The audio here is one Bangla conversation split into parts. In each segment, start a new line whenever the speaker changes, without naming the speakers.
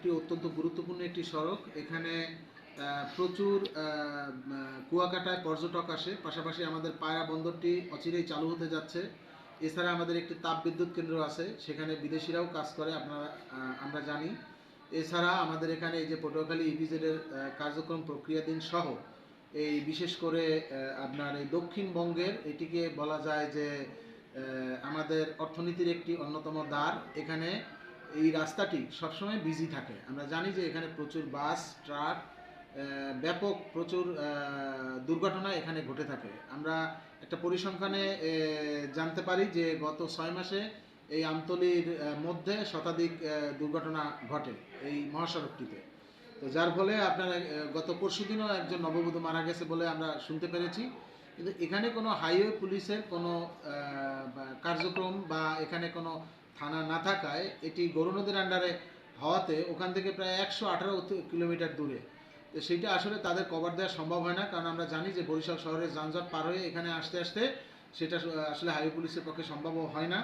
সড়কটি অত্যন্ত গুরুত্বপূর্ণ একটি সড়ক। এখানে প্রচুর কুয়াকাটায় পর্যটক আসে। পাশাপাশি আমাদের পায়রা বন্দরটি অচিরেই চালু হতে যাচ্ছে। এছাড়া আমাদের একটি তাপবিদ্যুৎ কেন্দ্র আছে। সেখানে বিদেশিরাও কাজ করে, আপনারা আমরা জানি। এছাড়া আমাদের এখানে এই যে পটুয়াখালী ইপিজেড এর কার্যক্রম প্রক্রিয়াধীন সহ, এই বিশেষ করে আপনার এই দক্ষিণবঙ্গের, এটিকে বলা যায় যে আমাদের অর্থনীতির একটি অন্যতম দ্বার। এখানে এই রাস্তাটি সবসময় বিজি থাকে। আমরা জানি যে এখানে প্রচুর বাস, ট্রাক ব্যাপক প্রচুর দুর্ঘটনা এখানে ঘটে থাকে। আমরা একটা পরিসংখ্যানে জানতে পারি যে গত ছয় মাসে এই আমতলির মধ্যে শতাধিক দুর্ঘটনা ঘটে এই মহাসড়কটিতে। তো যার ফলে আপনার গত পরশু দিনও একজন নববধূ মারা গেছে বলে আমরা শুনতে পেরেছি। কিন্তু এখানে কোনো হাইওয়ে পুলিশের কোনো কার্যক্রম বা এখানে কোনো থানা না থাকায় এটি গরু নদীর আন্ডারে হওয়াতে ওখান থেকে প্রায় একশো আঠারো কিলোমিটার দূরে। তো সেইটা আসলে তাদের কভার দেওয়া সম্ভব হয় না, কারণ আমরা জানি যে বরিশাল শহরের যানজট পার হয়ে এখানে আসতে আসতে সেটা আসলে হাইওয়ে পুলিশের পক্ষে সম্ভব হয় না।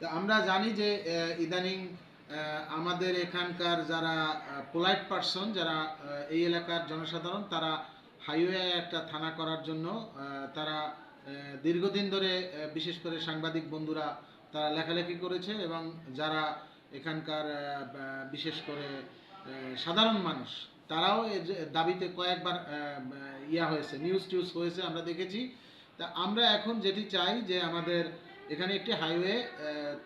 তো আমরা জানি যে ইদানিং আমাদের এখানকার যারা পোলাইট পার্সন যারা এই এলাকার জনসাধারণ, তারা হাইওয়ে একটা থানা করার জন্য তারা দীর্ঘদিন ধরে বিশেষ করে সাংবাদিক বন্ধুরা তারা লেখালেখি করেছে এবং যারা এখানকার বিশেষ করে সাধারণ মানুষ, তারাও এর দাবিতে কয়েকবার ইয়া হয়েছে নিউজ টিউজ হয়েছে, আমরা দেখেছি। তা আমরা এখন যেটি চাই যে আমাদের এখানে একটি হাইওয়ে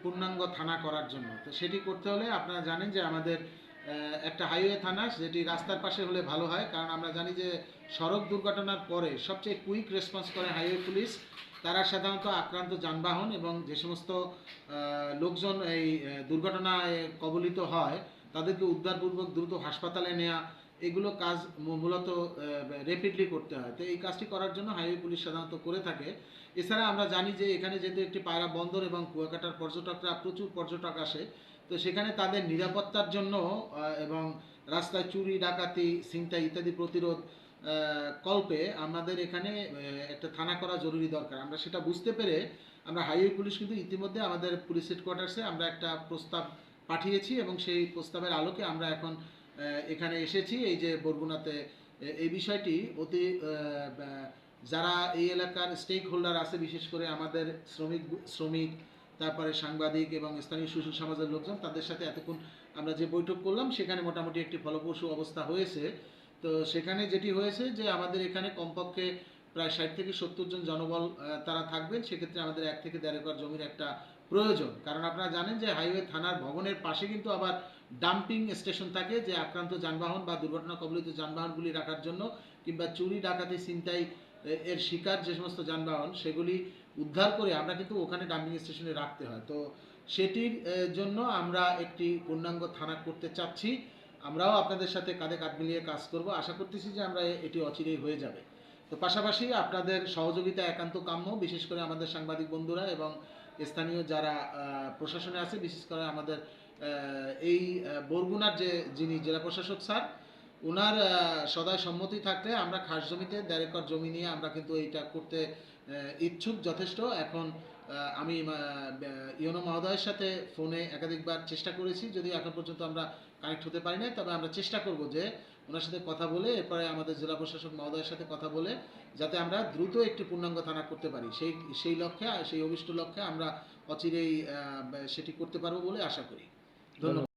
পূর্ণাঙ্গ থানা করার জন্য। তো সেটি করতে হলে আপনারা জানেন যে আমাদের একটা হাইওয়ে থানা, যেটি রাস্তার পাশে হলে ভালো হয়, কারণ আমরা জানি যে সড়ক দুর্ঘটনার পরে সবচেয়ে কুইক রেসপন্স করে হাইওয়ে পুলিশ। তারা সাধারণত আক্রান্ত যানবাহন এবং যে সমস্ত লোকজন এই দুর্ঘটনায় কবলিত হয়, তাদেরকে উদ্ধারপূর্বক দ্রুত হাসপাতালে নেওয়া এগুলো কাজ মূলত রেপিডলি করতে হয়। তো এই কাজটি করার জন্য হাইওয়ে পুলিশ সাধারণত করে থাকে। এছাড়া আমরা জানি যে এখানে যেহেতু একটি পায়রা বন্দর এবং কুয়াকাটার পর্যটকরা, প্রচুর পর্যটক আসে তো সেখানে তাদের নিরাপত্তার জন্য এবং রাস্তায় চুরি, ডাকাতি, ছিনতাই ইত্যাদি প্রতিরোধ কল্পে আমাদের এখানে একটা থানা করা জরুরি দরকার। আমরা সেটা বুঝতে পেরে আমরা হাইওয়ে পুলিশ কিন্তু ইতিমধ্যে আমাদের পুলিশ হেডকোয়ার্টার্সে আমরা একটা প্রস্তাব পাঠিয়েছি এবং সেই প্রস্তাবের আলোকে আমরা এখন এখানে এসেছি। এই যে বরগুনাতে এই বিষয়টি অতি যারা এই এলাকার স্টেক হোল্ডার আছে, বিশেষ করে আমাদের শ্রমিক শ্রমিক তারপরে সাংবাদিক এবং স্থানীয় সুশীল সমাজের লোকজন তাদের সাথে এতক্ষণ আমরা যে বৈঠক করলাম, সেখানে মোটামুটি একটি ফলপ্রসূ অবস্থা হয়েছে। তো সেখানে যেটি হয়েছে যে আমাদের এখানে কমপক্ষে প্রায় ষাট থেকে সত্তর জন জনবল তারা থাকবেন। সেক্ষেত্রে আমাদের এক থেকে দেড় একর জমির একটা প্রয়োজন। কারণ আপনারা জানেন যে হাইওয়ে থানার ভবনের পাশে কিন্তু আবার ডাম্পিং স্টেশন থাকে যে আক্রান্ত যানবাহন বা দুর্ঘটনা কবলিত যানবাহনগুলি রাখার জন্য কিংবা চুরি, ডাকাতি, ছিনতাই এর শিকার যে সমস্ত যানবাহন, সেগুলি উদ্ধার করে আমরা কিন্তু ওখানে ডাম্পিং স্টেশনে রাখতে হয়। তো সেটির জন্য আমরা একটি পূর্ণাঙ্গ থানা করতে চাচ্ছি। আমরাও আপনাদের সাথে কাঁধে কাঁধ মিলিয়ে কাজ করব। আশা করতেছি যে আমরা এটি অচিরেই হয়ে যাবে। তো পাশাপাশি আপনাদের সহযোগিতা একান্ত কাম্য, বিশেষ করে আমাদের সাংবাদিক বন্ধুরা এবং স্থানীয় যারা প্রশাসনে আছে, বিশেষ করে আমাদের এই বরগুনার যে যিনি জেলা প্রশাসক স্যার ওনার সদায় সম্মতি থাকলে আমরা খাস জমিতে, দেড় একর জমি নিয়ে আমরা কিন্তু এইটা করতে ইচ্ছুক যথেষ্ট। এখন আমি ইউনো মহোদয়ের সাথে ফোনে একাধিকবার চেষ্টা করেছি যদি এখন পর্যন্ত আমরা কানেক্ট হতে পারি নাই, তবে আমরা চেষ্টা করব যে ওনার সাথে কথা বলে, এরপরে আমাদের জেলা প্রশাসক মহোদয়ের সাথে কথা বলে, যাতে আমরা দ্রুত একটি পূর্ণাঙ্গ থানা করতে পারি। সেই সেই লক্ষ্যে, সেই অভিষ্ট লক্ষ্যে আমরা অচিরেই সেটি করতে পারব বলে আশা করি। ধন্যবাদ।